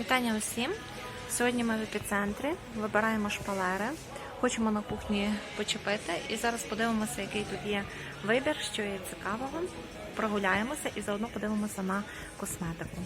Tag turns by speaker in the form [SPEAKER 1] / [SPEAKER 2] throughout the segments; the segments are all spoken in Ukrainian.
[SPEAKER 1] Вітання усім! Сьогодні ми в епіцентрі, вибираємо шпалери, хочемо на кухні почепити і зараз подивимося, який тут є вибір, що є цікавого. Прогуляємося і заодно подивимося на косметику.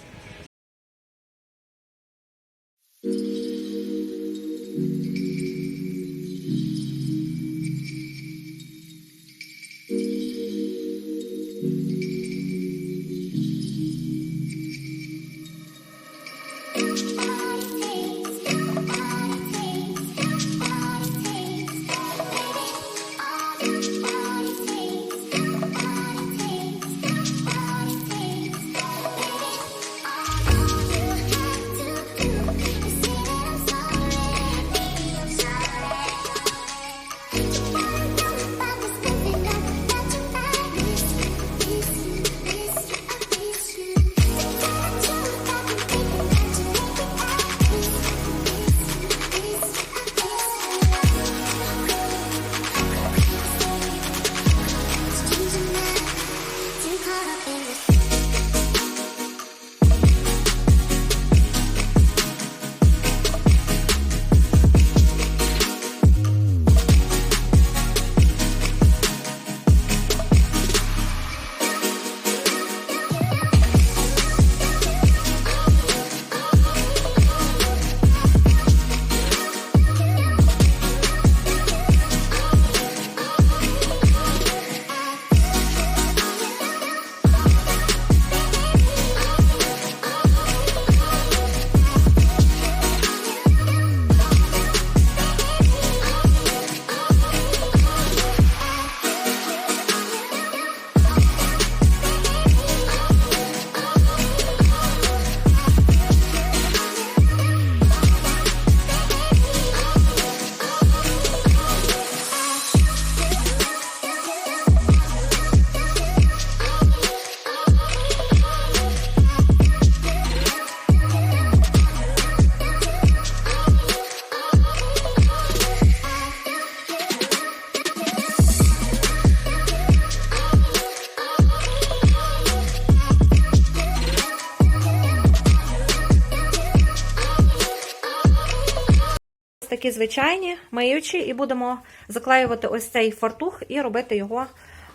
[SPEAKER 1] Такі звичайні миючі, і будемо заклеювати ось цей фартух і робити його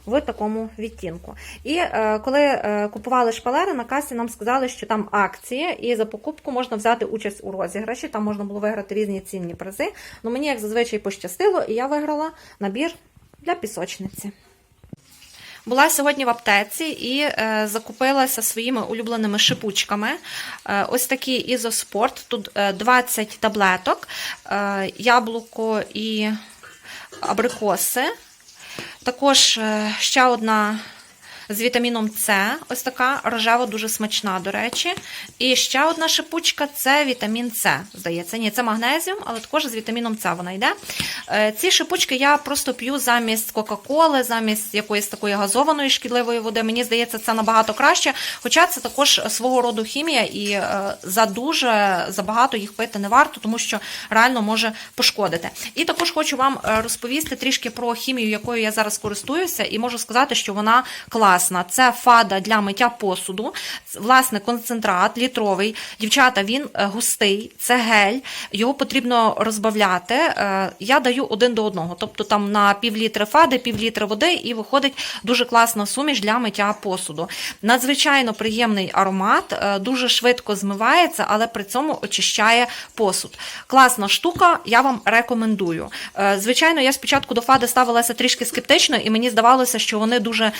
[SPEAKER 1] в такому відтінку. І е, коли е, купували шпалери, на касі нам сказали, що там акція, і за покупку можна взяти участь у розіграші. Там можна було виграти різні цінні призи. Ну мені, як зазвичай, пощастило, і я виграла набір для пісочниці. Була сьогодні в аптеці і е, закупилася своїми улюбленими шипучками. Е, ось такі ізоспорт. Тут е, 20 таблеток, е, яблуко і абрикоси. Також е, ще одна з вітаміном С, ось така рожева, дуже смачна, до речі. І ще одна шипучка це вітамін С. Здається, ні, це магнезіум, але також з вітаміном С вона йде. Е, Ці шипучки я просто п'ю замість Кока-Коли, замість якоїсь такої газованої шкідливої води. Мені здається, це набагато краще. Хоча це також свого роду хімія, і е, за дуже забагато їх пити не варто, тому що реально може пошкодити. І також хочу вам е, розповісти трішки про хімію, якою я зараз користуюся, і можу сказати, що вона класна. Це фада для миття посуду, власне, концентрат літровий. Дівчата, він е, густий, це гель, його потрібно розбавляти. Е, Я даю один до одного, тобто там на пів літри фади, пів літри води, і виходить дуже класна суміш для миття посуду. Надзвичайно приємний аромат, е, дуже швидко змивається, але при цьому очищає посуд. Класна штука, я вам рекомендую. Звичайно, я спочатку до фади ставилася трішки скептично, і мені здавалося, що вони дуже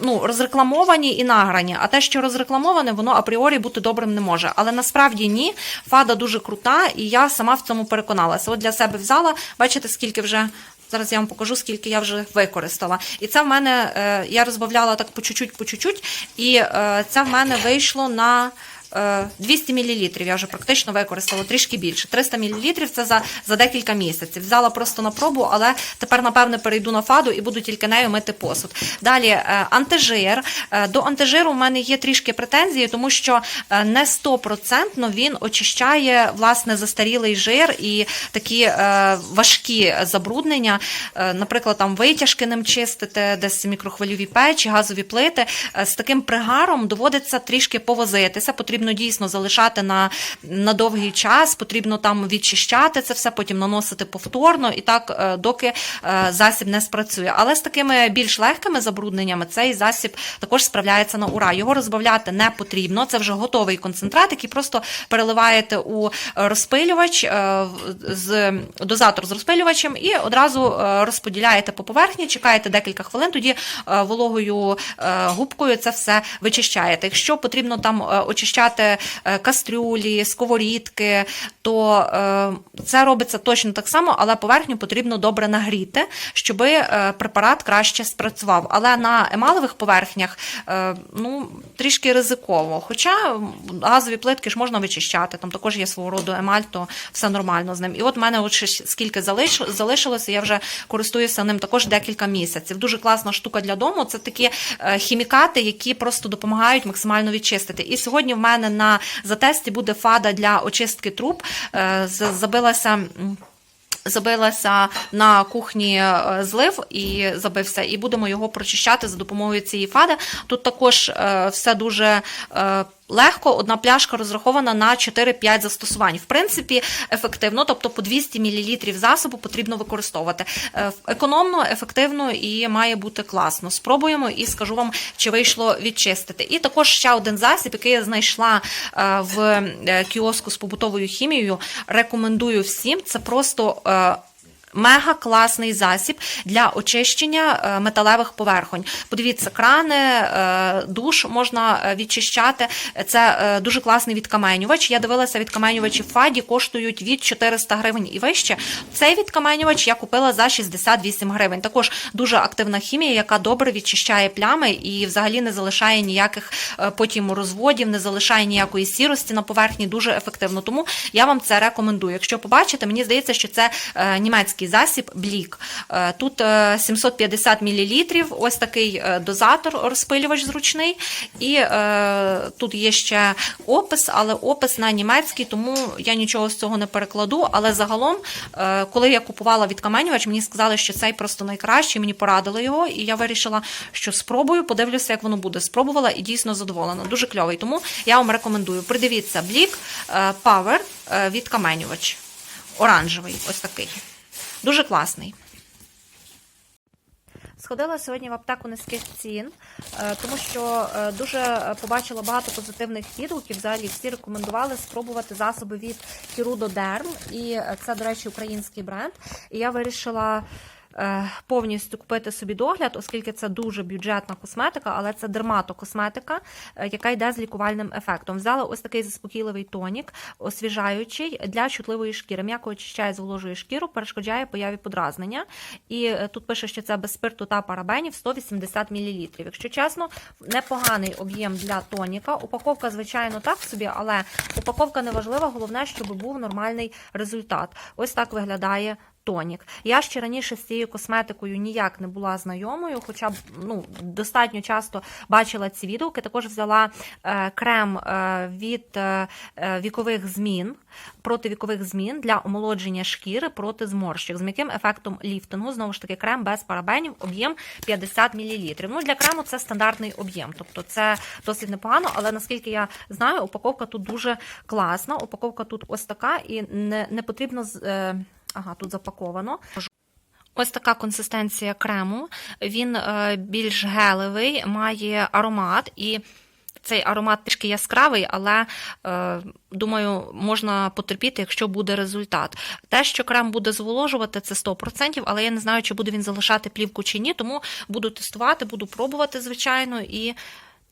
[SPEAKER 1] ну, розрекламовані і награні. А те, що розрекламоване, воно апріорі бути добрим не може. Але насправді ні. Фада дуже крута, і я сама в цьому переконалася. От для себе взяла, бачите, скільки вже. Зараз я вам покажу, скільки я вже використала. І це в мене е, я розбавляла так по чуть-чуть, по чуть-чуть, і е, це в мене вийшло на. Е, 200 мл я вже практично використала трішки більше. 300 мл це за, за декілька місяців. Взяла просто на пробу, але тепер, напевне, перейду на фаду і буду тільки нею мити посуд. Далі е, антижир. Е, До антижиру в мене є трішки претензії, тому що е, не 100% він очищає власне застарілий жир і такі е, важкі забруднення. Е, Наприклад, там витяжки ним чистити, десь мікрохвильові печі, газові плити. Е, З таким пригаром доводиться трішки повозитися. Потрібно потрібно дійсно залишати на, на довгий час, потрібно там відчищати це все, потім наносити повторно, і так, е, доки е, засіб не спрацює. Але з такими більш легкими забрудненнями цей засіб також справляється на ура. Його розбавляти не потрібно. Це вже готовий концентрат, який просто переливаєте у розпилювач е, з дозатор з розпилювачем і одразу розподіляєте по поверхні, чекаєте декілька хвилин, тоді вологою губкою це все вичищаєте. Якщо потрібно там очищати е, кастрюлі, сковорідки, то е, це робиться точно так само, але поверхню потрібно добре нагріти, щоб препарат краще спрацював. Але на емалевих поверхнях е, ну, трішки ризиково. Хоча газові плитки ж можна вичищати, там також є свого роду емаль, то все нормально з ним. І от в мене от скільки залишилося, я вже користуюся ним також декілька місяців. Дуже класна штука для дому. Це такі е, хімікати, які просто допомагають максимально відчистити. І сьогодні в мене на затесті буде фада для очистки труб. Е, Забилася. Забилася на кухні е, злив і забився, і будемо його прочищати за допомогою цієї фади. Тут також е, все дуже легко. Одна пляшка розрахована на 4-5 застосувань. В принципі, ефективно, тобто по 200 мл засобу потрібно використовувати. Е, Економно, ефективно і має бути класно. Спробуємо і скажу вам, чи вийшло відчистити. І також ще один засіб, який я знайшла е, в е, кіоску з побутовою хімією. Рекомендую всім. Це просто. Мега класний засіб для очищення е, металевих поверхонь. Подивіться, крани, е, душ можна е, відчищати. Це дуже класний відкаменювач. Я дивилася, відкаменювачі фаді коштують від 400 гривень і вище. Цей відкаменювач я купила за 68 гривень. Також дуже активна хімія, яка добре відчищає плями і взагалі не залишає ніяких потім розводів, не залишає ніякої сірості на поверхні. Дуже ефективно. Тому я вам це рекомендую. Якщо побачите, мені здається, що це е, німецький засіб Блік. Е, Тут е, 750 мл, ось такий е, дозатор, розпилювач зручний. І е, тут є ще опис, але опис на німецький, тому я нічого з цього не перекладу. Але загалом, е, коли я купувала відкаменювач, мені сказали, що цей просто найкращий, мені порадили його, і я вирішила, що спробую, подивлюся, як воно буде. Спробувала і дійсно задоволена. Дуже кльовий. Тому я вам рекомендую. Придивіться Блік е, Power е, відкаменювач. Оранжевий, ось такий. Дуже класний. Сходила сьогодні в аптеку низьких цін, е, тому що е, дуже побачила багато позитивних відгуків. Взагалі всі рекомендували спробувати засоби від Derm, і е, це, до речі, український бренд. І я вирішила. Е, Повністю купити собі догляд, оскільки це дуже бюджетна косметика, але це дерматокосметика, е, яка йде з лікувальним ефектом. Взяла ось такий заспокійливий тонік, освіжаючий для чутливої шкіри. М'яко очищає, зволожує шкіру, перешкоджає появі подразнення. І е, тут пише, що це без спирту та парабенів 180 мл. Якщо чесно, непоганий об'єм для тоніка. Упаковка, звичайно, так собі, але упаковка не важлива. Головне, щоб був нормальний результат. Ось так виглядає. Тонік. Я ще раніше з цією косметикою ніяк не була знайомою, хоча ну, достатньо часто бачила ці відгуки. Також взяла е, крем е, від е, вікових змін, проти вікових змін для омолодження шкіри проти зморщик з м'яким ефектом ліфтингу. Знову ж таки, крем без парабенів, об'єм 50 мл. Ну, для крему це стандартний об'єм, тобто це досить непогано, але наскільки я знаю, упаковка тут дуже класна. Упаковка тут ось така, і не, не потрібно з. Ага, тут запаковано. Ось така консистенція крему. Він е, більш гелевий, має аромат і. Цей аромат трішки яскравий, але е, думаю, можна потерпіти, якщо буде результат. Те, що крем буде зволожувати, це 100%, але я не знаю, чи буде він залишати плівку чи ні, тому буду тестувати, буду пробувати, звичайно, і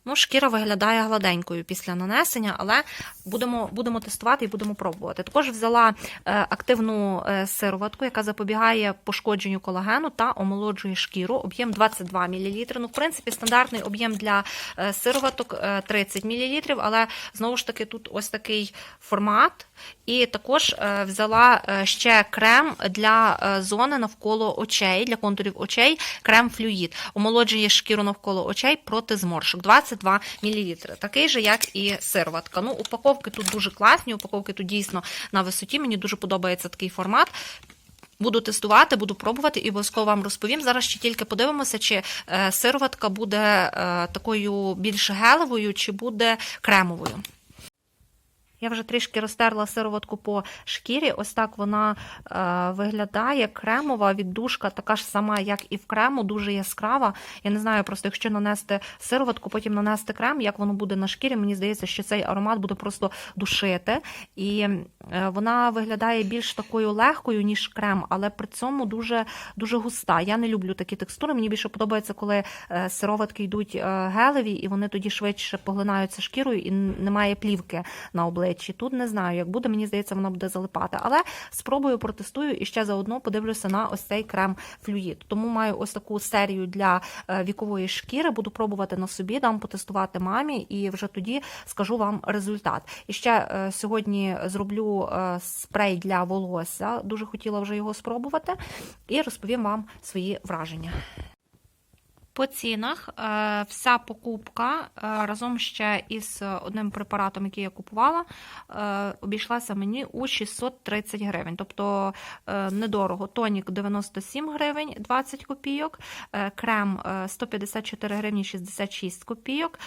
[SPEAKER 1] ну, шкіра виглядає гладенькою після нанесення, але будемо, будемо тестувати і будемо пробувати. Також взяла е, активну е, сироватку, яка запобігає пошкодженню колагену та омолоджує шкіру. Об'єм 22 мл. Ну, в принципі, стандартний об'єм для е, сироваток е, 30 мл, але знову ж таки тут ось такий формат. І також взяла ще крем для зони навколо очей, для контурів очей, крем флюїд. Омолоджує шкіру навколо очей проти зморшок. 22 мл. Такий же, як і сироватка. Ну, упаковки тут дуже класні, упаковки тут дійсно на висоті. Мені дуже подобається такий формат. Буду тестувати, буду пробувати і обов'язково вам розповім. Зараз ще тільки подивимося, чи е, сироватка буде е, такою більш гелевою, чи буде кремовою. Я вже трішки розтерла сироватку по шкірі. Ось так вона е, виглядає. Кремова віддушка, така ж сама, як і в крему, дуже яскрава. Я не знаю, просто якщо нанести сироватку, потім нанести крем, як воно буде на шкірі. Мені здається, що цей аромат буде просто душити. І е, вона виглядає більш такою легкою, ніж крем, але при цьому дуже, дуже густа. Я не люблю такі текстури. Мені більше подобається, коли е, сироватки йдуть е, гелеві, і вони тоді швидше поглинаються шкірою і немає плівки на обличчі. Тут не знаю, як буде, мені здається, вона буде залипати. Але спробую, протестую і ще заодно подивлюся на ось цей крем флюїд. Тому маю ось таку серію для е, вікової шкіри. Буду пробувати на собі, дам потестувати мамі, і вже тоді скажу вам результат. І ще е, сьогодні зроблю е, спрей для волосся. Дуже хотіла вже його спробувати, і розповім вам свої враження. По цінах е, вся покупка е, разом ще із одним препаратом, який я купувала, е, обійшлася мені у 630 гривень. Тобто недорого. Тонік 97 гривень 20 копійок, крем е, 154 гривні 66 копійок,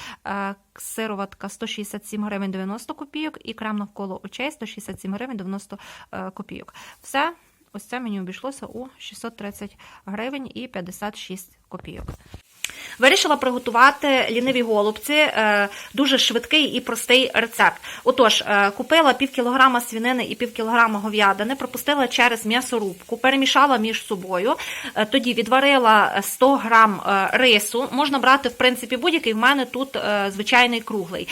[SPEAKER 1] сироватка 167 гривень 90 копійок і крем навколо очей 167 гривень 90 е, копійок. Все. Ось це мені обійшлося у 630 гривень і 56 копійок. Вирішила приготувати ліниві голубці, е, дуже швидкий і простий рецепт. Отож, е, купила пів кілограма свінини і пів кілограма говядини, пропустила через м'ясорубку, перемішала між собою. Е, Тоді відварила 100 грам рису. Можна брати, в принципі, будь-який. В мене тут звичайний круглий.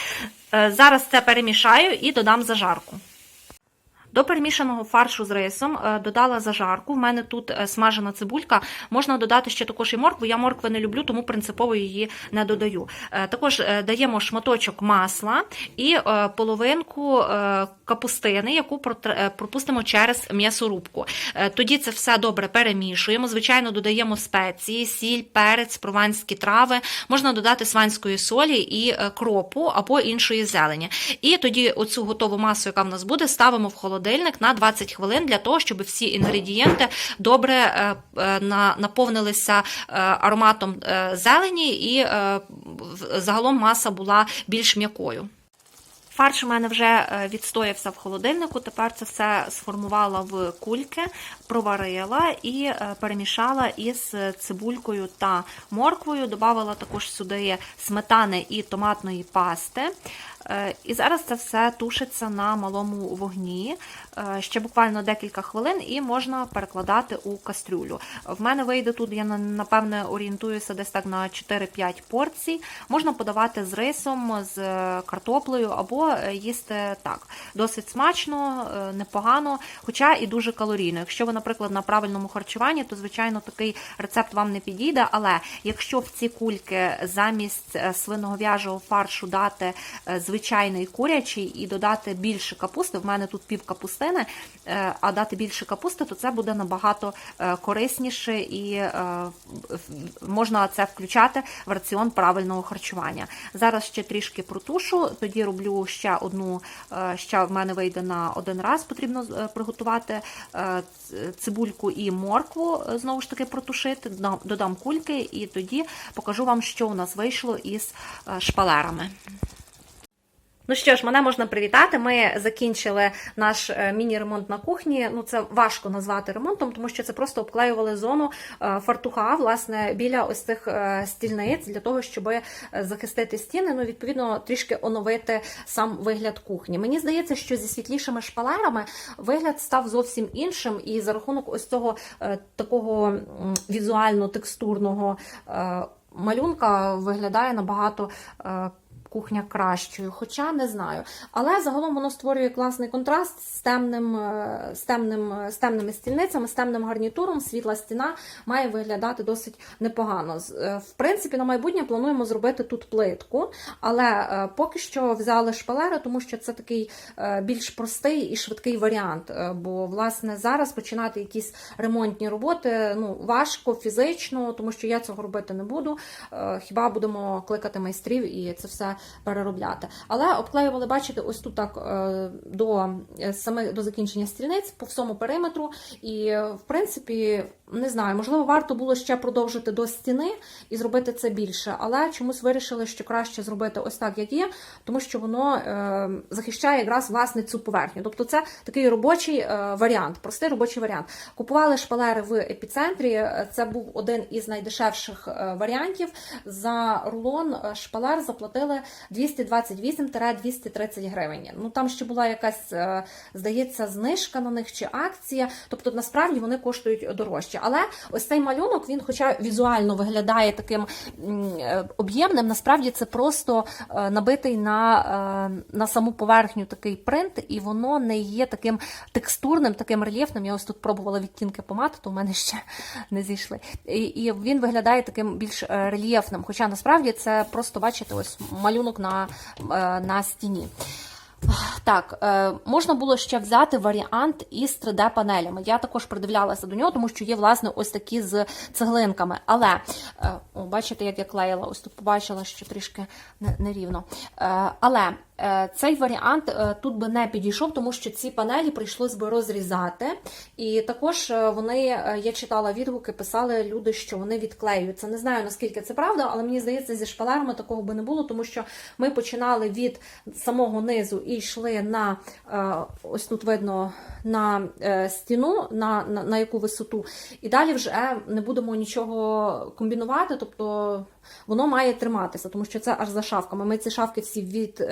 [SPEAKER 1] Зараз це перемішаю і додам зажарку. До перемішаного фаршу з рисом е, додала зажарку. В мене тут е, смажена цибулька. Можна додати ще також і моркву. Я моркви не люблю, тому принципово її не додаю. Е, Також даємо шматочок масла і половинку капустини, яку пропустимо через м'ясорубку. Тоді це все добре перемішуємо. Звичайно, додаємо спеції, сіль, перець, прованські трави. Можна додати сванської солі і кропу або іншої зелені. І тоді оцю готову масу, яка в нас буде, ставимо в холодильник на 20 хвилин для того, щоб всі інгредієнти добре е, е, на- наповнилися е, ароматом зелені і загалом маса була більш м'якою. Фарш у мене вже відстоявся в холодильнику. Тепер це все сформувала в кульки, проварила і перемішала із цибулькою та морквою. Добавила також сюди сметани і томатної пасти. Е, І зараз це все тушиться на малому вогні. Е, Ще буквально декілька хвилин і можна перекладати у кастрюлю. В мене вийде тут, я напевне орієнтуюся десь так на 4-5 порцій. Можна подавати з рисом, з е, картоплею або їсти так. Досить смачно, непогано, хоча і дуже калорійно. Якщо ви, наприклад, на правильному харчуванні, то звичайно такий рецепт вам не підійде. Але якщо в ці кульки замість е, свиногов'яжого фаршу дати е, звичайний курячий і додати більше капусти, в мене тут пів капустини, е, а дати більше капусти, то це буде набагато е, корисніше і е, можна це включати в раціон правильного харчування. Зараз ще трішки протушу, тоді роблю ще одну, ще в мене вийде на один раз, потрібно приготувати цибульку і моркву, знову ж таки протушити, додам- кульки і тоді покажу вам, що у нас вийшло із шпалерами. Ну що ж, мене можна привітати. Ми закінчили наш е, міні-ремонт на кухні. Ну це важко назвати ремонтом, тому що це просто обклеювали зону е, фартуха, власне, біля ось цих е, стільниць для того, щоб захистити стіни. Ну, відповідно, трішки оновити сам вигляд кухні. Мені здається, що зі світлішими шпалерами вигляд став зовсім іншим, і за рахунок ось цього такого візуально-текстурного малюнка виглядає набагато. Кухня кращою, хоча не знаю. Але загалом воно створює класний контраст з темним, е, з темним, е, з темними стільницями, з темним гарнітуром. Світла стіна має виглядати досить непогано. Е, В принципі, на майбутнє плануємо зробити тут плитку, але поки що взяли шпалери, тому що це такий більш простий і швидкий варіант. Бо, власне, зараз починати якісь ремонтні роботи ну, важко фізично, тому що я цього робити не буду. Хіба будемо кликати майстрів і це все переробляти. Але обклеювали, бачите, ось тут так е, до е, саме до закінчення стрільниць по всьому периметру. І в принципі не знаю, можливо, варто було ще продовжити до стіни і зробити це більше, але чомусь вирішили, що краще зробити ось так, як є, тому що воно е, захищає якраз власне цю поверхню. Тобто, це такий робочий е, варіант, простий робочий варіант. Купували шпалери в епіцентрі. е, Це був один із найдешевших е, варіантів. За рулон е, шпалер заплатили 228-230 гривень. Ну там ще була якась, е, здається, знижка на них чи акція. Тобто, насправді вони коштують дорожче. Але ось цей малюнок, він, хоча візуально виглядає таким е, об'ємним, насправді це просто е, набитий на, е, на саму поверхню такий принт, і воно не є таким текстурним, таким рельєфним. Я ось тут пробувала відтінки помад, то в мене ще не зійшли. І, і він виглядає таким більш рельєфним. Хоча насправді це просто бачите, ось малюнок на, на стіні. Так, е, можна було ще взяти варіант із 3D-панелями. Я також придивлялася до нього, тому що є, власне, ось такі з цеглинками. Але, е, бачите, як я клеїла, ось тут побачила, що трішки не- нерівно. Е, але цей варіант е, тут би не підійшов, тому що ці панелі прийшлось би розрізати. І також е, вони, е, я читала відгуки, писали люди, що вони відклеюються. Не знаю, наскільки це правда, але мені здається, зі шпалерами такого би не було, тому що ми починали від самого низу і йшли на е, ось тут видно на е, стіну, на, на, на яку висоту, і далі вже не будемо нічого комбінувати, тобто воно має триматися, тому що це аж за шавками. Ми ці шавки всі від.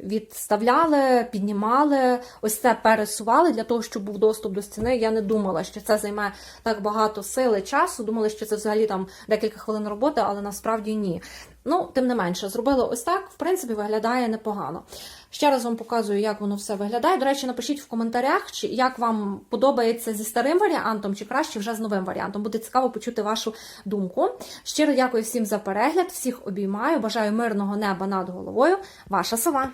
[SPEAKER 1] Відставляли, піднімали, ось це пересували для того, щоб був доступ до стіни. Я не думала, що це займе так багато сили часу. Думала, що це взагалі там декілька хвилин роботи, але насправді ні. Ну, тим не менше, зробила ось так. В принципі, виглядає непогано. Ще раз вам показую, як воно все виглядає. До речі, напишіть в коментарях, чи як вам подобається зі старим варіантом, чи краще вже з новим варіантом. Буде цікаво почути вашу думку. Щиро дякую всім за перегляд, всіх обіймаю. Бажаю мирного неба над головою. Ваша сова.